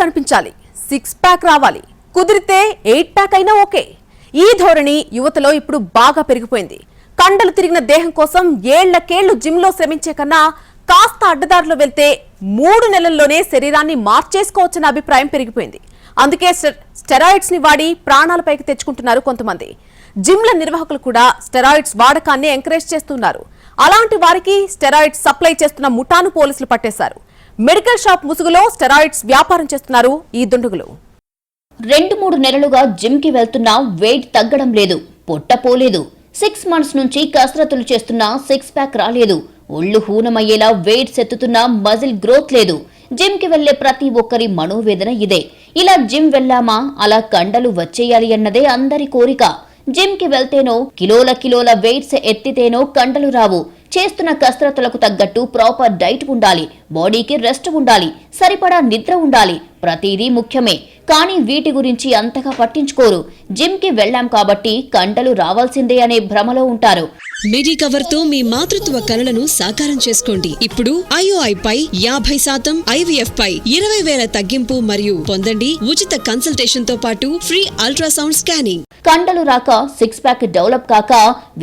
కనిపించాలి. Six pack రావాలి. కుదిరితే ఎయిట్ ప్యాక్ అయినా ఓకే. ఈ ధోరణి యువతలో ఇప్పుడు బాగా పెరిగిపోయింది. కండలు తిరిగిన దేహం కోసం ఏళ్ళకేళ్ళు జిమ్లో శ్రమించే కన్నా కాస్త అడ్డదారిలో వెళ్తే మూడు నెలల్లోనే శరీరాన్ని మార్చేసుకోవచ్చన్న అభిప్రాయం పెరిగిపోయింది. అందుకే స్టె- స్టెరాయిడ్స్ని వాడి ప్రాణాలపైకి తెచ్చుకుంటున్నారు కొంతమంది. జిమ్ల నిర్వాహకులు కూడా స్టెరాయిడ్స్ వాడకాన్ని ఎంకరేజ్ చేస్తున్నారు. అలాంటి వారికి స్టెరాయిడ్స్ సప్లై చేస్తున్న ముఠాను పోలీసులు పట్టేశారు. మెడికల్ షాప్ ముసుగులో స్టెరాయిడ్స్ వ్యాపారం చేస్తున్నారు ఈ దుండగులు. రెండు మూడు నెలలుగా జిమ్కి వెళ్తున్నా వెయిట్ తగ్గడం లేదు పొట్ట పోలేదు. సిక్స్ మంత్స్ నుంచి కసరత్తులు చేస్తున్నా సిక్స్ ప్యాక్ రాలేదు. ఒళ్ళు హూనమయ్యేలా వెయిట్ ఎత్తుతున్నా మజిల్ గ్రోత్ లేదు. జిమ్కి వెళ్ళే ప్రతి ఒక్కరి మనోవేదన ఇదే. ఇలా జిమ్ వెళ్ళామా? అలా కండలు వచ్చేయాలి అన్నదే అందరి కోరిక. జిమ్కి వెళ్తేనో కిలోల కిలోల వెయిట్స్ ఎత్తితేనో కండలు రావు. చేస్తున్న కసరత్తులకు తగ్గట్టు ప్రాపర్ డైట్ ఉండాలి బాడీకి రెస్ట్ ఉండాలి సరిపడా నిద్ర ఉండాలి. ప్రతిదీ ముఖ్యమే. కానీ వీటి గురించి అంతగా పట్టించుకోరు. జిమ్కి వెళ్ళాం కాబట్టి కండలు రావాల్సిందే అనే భ్రమలో ఉంటారు. మిడి కవర్తో మీ మాతృత్వ కలలను సాకారం చేసుకోండి. ఇప్పుడు ఐఓఐ పై యాభై శాతం ఐవీఎఫ్ పై ఇరవై వేల తగ్గింపు మరియు పొందండి ఉచిత కన్సల్టేషన్తో పాటు ఫ్రీ అల్ట్రాసౌండ్ స్కానింగ్ కండలు రాక సిక్స్ ప్యాక్ డెవలప్ కాక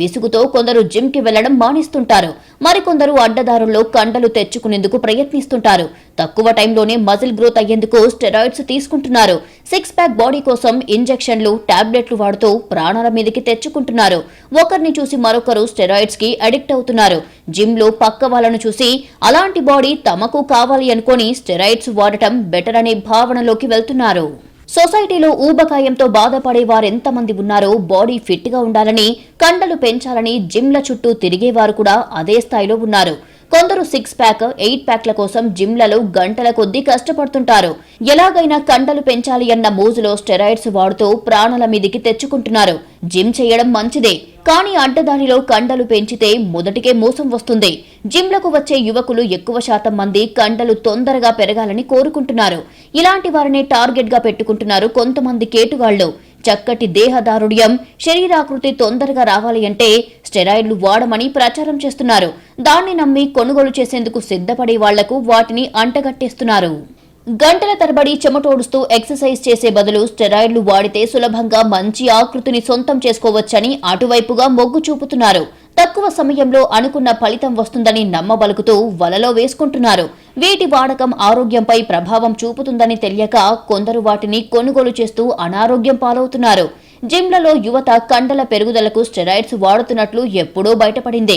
విసుగుతో కొందరు జిమ్కి వెళ్ళడం మానేస్తుంటారు. మరికొందరు అడ్డదారుల్లో కండలు తెచ్చుకునేందుకు ప్రయత్నిస్తుంటారు. తక్కువ టైంలోనే మజిల్ గ్రోత్ అయ్యేందుకు స్టెరాయిడ్స్ తీసుకుంటున్నారు. సిక్స్ ప్యాక్ బాడీ కోసం ఇంజెక్షన్లు టాబ్లెట్లు వాడుతూ ప్రాణాల మీదకి తెచ్చుకుంటున్నారు. ఒకరిని చూసి మరొకరు స్టెరాయిడ్స్కి అడిక్ట్ అవుతున్నారు. జిమ్లో పక్క వాళ్ళను చూసి అలాంటి బాడీ తమకు కావాలి అనుకొని స్టెరాయిడ్స్ వాడటం బెటర్ అనే భావనలోకి వెళ్తున్నారు. సొసైటీలో ఊబకాయంతో బాధపడే వారెంతమంది ఉన్నారో బాడీ ఫిట్గా ఉండాలని కండలు పెంచాలని జిమ్ల చుట్టూ తిరిగేవారు కూడా అదే స్థాయిలో ఉన్నారు. కొందరు సిక్స్ ప్యాక్ ఎయిట్ ప్యాక్ల కోసం జిమ్లలో గంటల కొద్దీ కష్టపడుతుంటారు. ఎలాగైనా కండలు పెంచాలి అన్న మోజులో స్టెరాయిడ్స్ వాడుతూ ప్రాణాల మీదికి తెచ్చుకుంటున్నారు. జిమ్ చేయడం మంచిదే కానీ అడ్డదారిలో కండలు పెంచితే మొదటికే మోసం వస్తుంది. జిమ్లకు వచ్చే యువకులు ఎక్కువ శాతం మంది కండలు తొందరగా పెరగాలని కోరుకుంటున్నారు. ఇలాంటి వారిని టార్గెట్గా పెట్టుకుంటున్నారు కొంతమంది కేటుగాళ్ళు చక్కటి దేహదారుడ్యం శరీరాకృతి తొందరగా రావాలి అంటే స్టెరాయిడ్లు వాడమని ప్రచారం చేస్తున్నారు. దాన్ని నమ్మి కొనుగోలు చేసేందుకు సిద్ధపడే వాళ్ళకు వాటిని అంటగట్టేస్తున్నారు. గంటల తరబడి చెమటోడుస్తూ ఎక్సర్సైజ్ చేసే బదులు స్టెరాయిడ్లు వాడితే సులభంగా మంచి ఆకృతిని సొంతం చేసుకోవచ్చని అటువైపుగా మొగ్గు చూపుతున్నారు. తక్కువ సమయంలో అనుకున్న ఫలితం వస్తుందని నమ్మబలుకుతూ వలలో వేసుకుంటున్నారు. వీటి వాడకం ఆరోగ్యంపై ప్రభావం చూపుతుందని తెలియక కొందరు వాటిని కొనుగోలు చేస్తూ అనారోగ్యం పాలవుతున్నారు. జిమ్లలో యువత కండల పెరుగుదలకు స్టెరాయిడ్స్ వాడుతున్నట్లు ఎప్పుడో బయటపడిందే.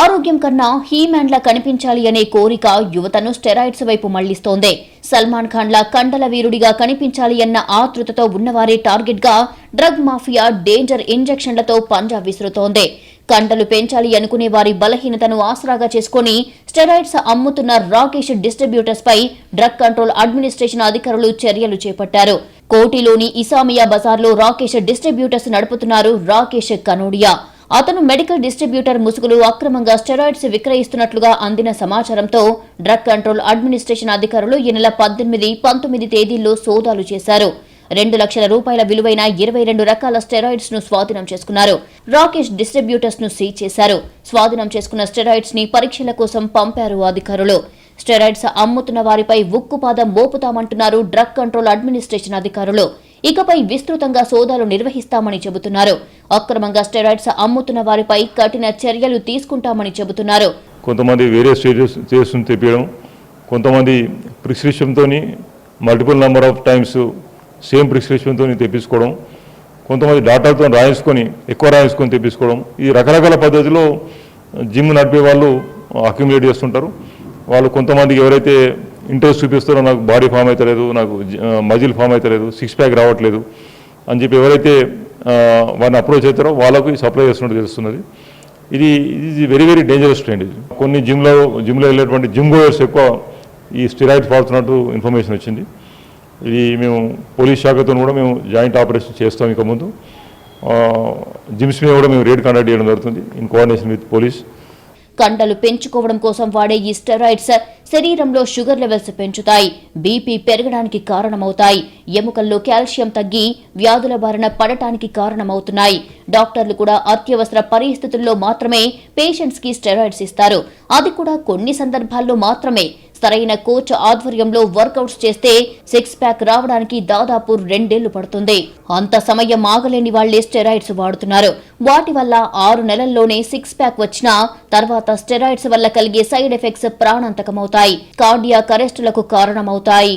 ఆరోగ్యం కన్నా హీమ్యాన్లా కనిపించాలి అనే కోరిక యువతను స్టెరాయిడ్స్ వైపు మళ్ళిస్తోంది. సల్మాన్ ఖాన్లా కండల వీరుడిగా కనిపించాలి అన్న ఆతృతతో ఉన్నవారే టార్గెట్గా డ్రగ్ మాఫియా డేంజర్ ఇంజెక్షన్లతో పంజా విసురుతోంది. కండలు పెంచాలి అనుకునే వారి బలహీనతను ఆసరాగా చేసుకుని స్టెరాయిడ్స్ అమ్ముతున్న రాకేష్ డిస్ట్రిబ్యూటర్స్ పై డ్రగ్ కంట్రోల్ అడ్మినిస్ట్రేషన్ అధికారులు చర్యలు చేపట్టారు. కోటిలోని ఇసామియా బజార్లో రాకేష్ డిస్ట్రిబ్యూటర్స్ నడుపుతున్నారు రాకేష్ కనోడియా. అతను మెడికల్ డిస్ట్రిబ్యూటర్ ముసుగులు అక్రమంగా స్టెరాయిడ్స్ విక్రయిస్తున్నట్లుగా అందిన సమాచారంతో డ్రగ్ కంట్రోల్ అడ్మినిస్ట్రేషన్ అధికారులు ఈ నెల పద్దెనిమిది పంతొమ్మిది తేదీల్లో సోదాలు చేశారు. రెండు లక్షల రూపాయల విలువైన ఇరవై రెండు రకాల స్టెరాయిడ్స్ను స్వాధీనం చేసుకున్నారు. రాకేష్ డిస్ట్రిబ్యూటర్స్ను సీజ్ చేశారు. స్వాధీనం చేసుకున్న స్టెరాయిడ్స్ని పరీక్షల కోసం పంపారు అధికారులు. స్టెరాయిడ్స్ అమ్ముతున్న వారిపై ఉక్కుపాదం మోపుతామంటున్నారు డ్రగ్ కంట్రోల్ అడ్మినిస్ట్రేషన్ అధికారులు. ఇకపై విస్తృతంగా సోదాలు నిర్వహిస్తామని చెబుతున్నారు. అక్రమంగా స్టెరాయిడ్స్ అమ్ముతున్న వారిపై కఠిన చర్యలు తీసుకుంటామని చెబుతున్నారు. కొంతమంది వేరే స్టేజెస్ తెప్పించడం కొంతమంది ప్రిస్క్రిప్షన్తో multiple number of times same ప్రిస్క్రిప్షన్తో తెప్పించుకోవడం కొంతమంది డాక్టర్తో రాయించుకొని ఎక్కువ రాయించుకొని తెప్పించుకోవడం ఈ రకరకాల పద్ధతిలో జిమ్ నడిపే వాళ్ళు అక్యుమిలేట్ చేస్తుంటారు. వాళ్ళు కొంతమందికి ఎవరైతే ఇంట్రెస్ట్ చూపిస్తారో నాకు బాడీ ఫామ్ అవుతలేదు నాకు మజిల్ ఫామ్ అవుతలేదు సిక్స్ ప్యాక్ రావట్లేదు అని చెప్పి ఎవరైతే వారిని అప్రోచ్ అవుతారో వాళ్ళకు సప్లై చేస్తున్నట్టు తెలుస్తున్నది. ఇది ఇది వెరీ వెరీ డేంజరస్ ట్రెండ్ ఇది. కొన్ని జిమ్లో జిమ్లో వెళ్ళేటువంటి జిమ్ గోయర్స్ ఎక్కువ ఈ స్టిరాయిడ్స్ వాడుతున్నట్టు ఇన్ఫర్మేషన్ వచ్చింది. ఇది మేము పోలీస్ శాఖతో కూడా మేము జాయింట్ ఆపరేషన్ చేస్తాం ఇక ముందు. జిమ్స్ మీద కూడా మేము రేడ్ కండక్ట్ చేయడం జరుగుతుంది ఇన్ కోఆర్డినేషన్ విత్ పోలీస్ కండలు పెంచుకోవడం కోసం వాడే ఈ స్టెరాయిడ్స్ శరీరంలో షుగర్ లెవెల్స్ పెంచుతాయి. బీపీ పెరగడానికి కారణమవుతాయి. ఎముకల్లో కాల్షియం తగ్గి వ్యాధుల బారిన పడటానికి కారణమవుతున్నాయి. డాక్టర్లు కూడా అత్యవసర పరిస్థితుల్లో మాత్రమే పేషెంట్స్కి స్టెరాయిడ్స్ ఇస్తారు. అది కూడా కొన్ని సందర్భాల్లో మాత్రమే. సరైన కోచ్ ఆధ్వర్యంలో వర్కౌట్స్ చేస్తే సిక్స్ ప్యాక్ రావడానికి దాదాపు రెండేళ్ళు పడుతుంది. అంత సమయం ఆగలేని వాళ్ళే స్టెరాయిడ్స్ వాడుతున్నారు. వాటి వల్ల ఆరు నెలల్లోనే సిక్స్ ప్యాక్ వచ్చినా తర్వాత స్టెరాయిడ్స్ వల్ల కలిగే సైడ్ ఎఫెక్ట్స్ ప్రాణాంతకమవుతాయి. కార్డియాక్ అరెస్టులకు కారణమవుతాయి.